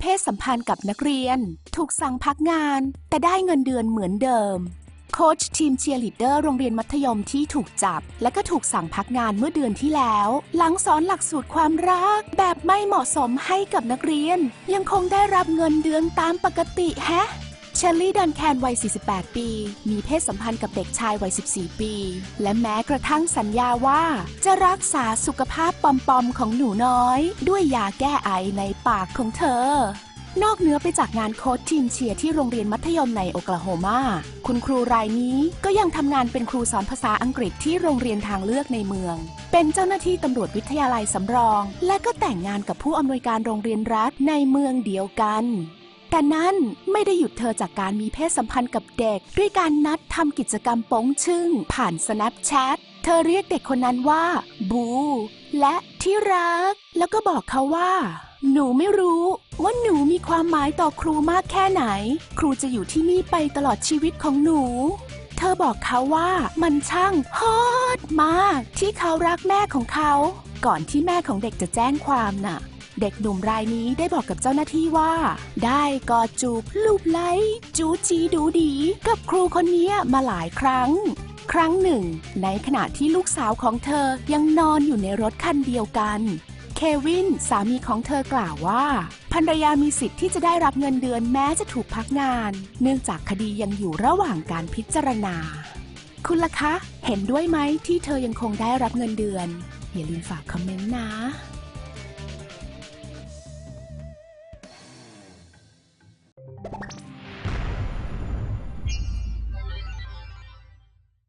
เพศสัมพันธ์กับนักเรียน ถูกสั่งพักงาน แต่ได้เงินเดือนเหมือนเดิม โค้ชทีมเชียร์ลีดเดอร์โรงเรียนมัธยมที่ถูกจับ และก็ถูกสั่งพักงานเมื่อเดือนที่แล้ว หลังสอนหลักสูตรความรัก แบบไม่เหมาะสมให้กับนักเรียน ยังคงได้รับเงินเดือนตามปกติแฮะ เชลลี่ดันแคนวัย 48 ปี มีเพศสัมพันธ์กับเด็กชายวัย 14 ปี และแม้กระทั่งสัญญาว่า จะรักษาสุขภาพปอมๆของหนูน้อย ด้วยยาแก้ไอในปากของเธอ นอกเหนือไปจากงานโค้ชทีมเชียร์ที่โรงเรียนมัธยมในโอกลาโฮมาคุณครูรายนี้ก็ยังทำงานเป็นครูสอนภาษาอังกฤษที่โรงเรียนทางเลือกในเมือง เป็นเจ้าหน้าที่ตำรวจวิทยาลัยสำรอง และก็แต่งงานกับผู้อำนวยการโรงเรียนรัฐในเมืองเดียวกัน แต่นั่นไม่ได้หยุดเธอจากการมีเพศสัมพันธ์กับเด็ก ด้วยการนัดทำกิจกรรมป้งชึ่ง ผ่าน Snapchat เธอเรียกเด็กคนนั้นว่า บู และที่รัก แล้วก็บอกเขาว่า หนูไม่รู้ว่าหนูมีความหมายต่อครูมากแค่ไหน ครูจะอยู่ที่นี่ไปตลอดชีวิตของหนูเธอบอกเขาว่ามันช่างฮอตมาก ที่เขารักแม่ของเขา ก่อนที่แม่ของเด็กจะแจ้งความน่ะ เด็กหนุ่มรายนี้ได้บอกกับเจ้าหน้าที่ว่า ได้กอดจูบลูบไล้จูจีดูดี กับครูคนนี้มาหลายครั้ง ครั้งหนึ่ง ในขณะที่ลูกสาวของเธอยังนอนอยู่ในรถคันเดียวกันเควินสามีของเธอกล่าวว่าภรรยามีสิทธิ์ที่จะได้รับเงินเดือนแม้จะถูกพักงาน เนื่องจากคดียังอยู่ระหว่างการพิจารณา คุณล่ะคะ เห็นด้วยไหมที่เธอยังคงได้รับเงินเดือน อย่าลืมฝากคอมเมนต์นะ you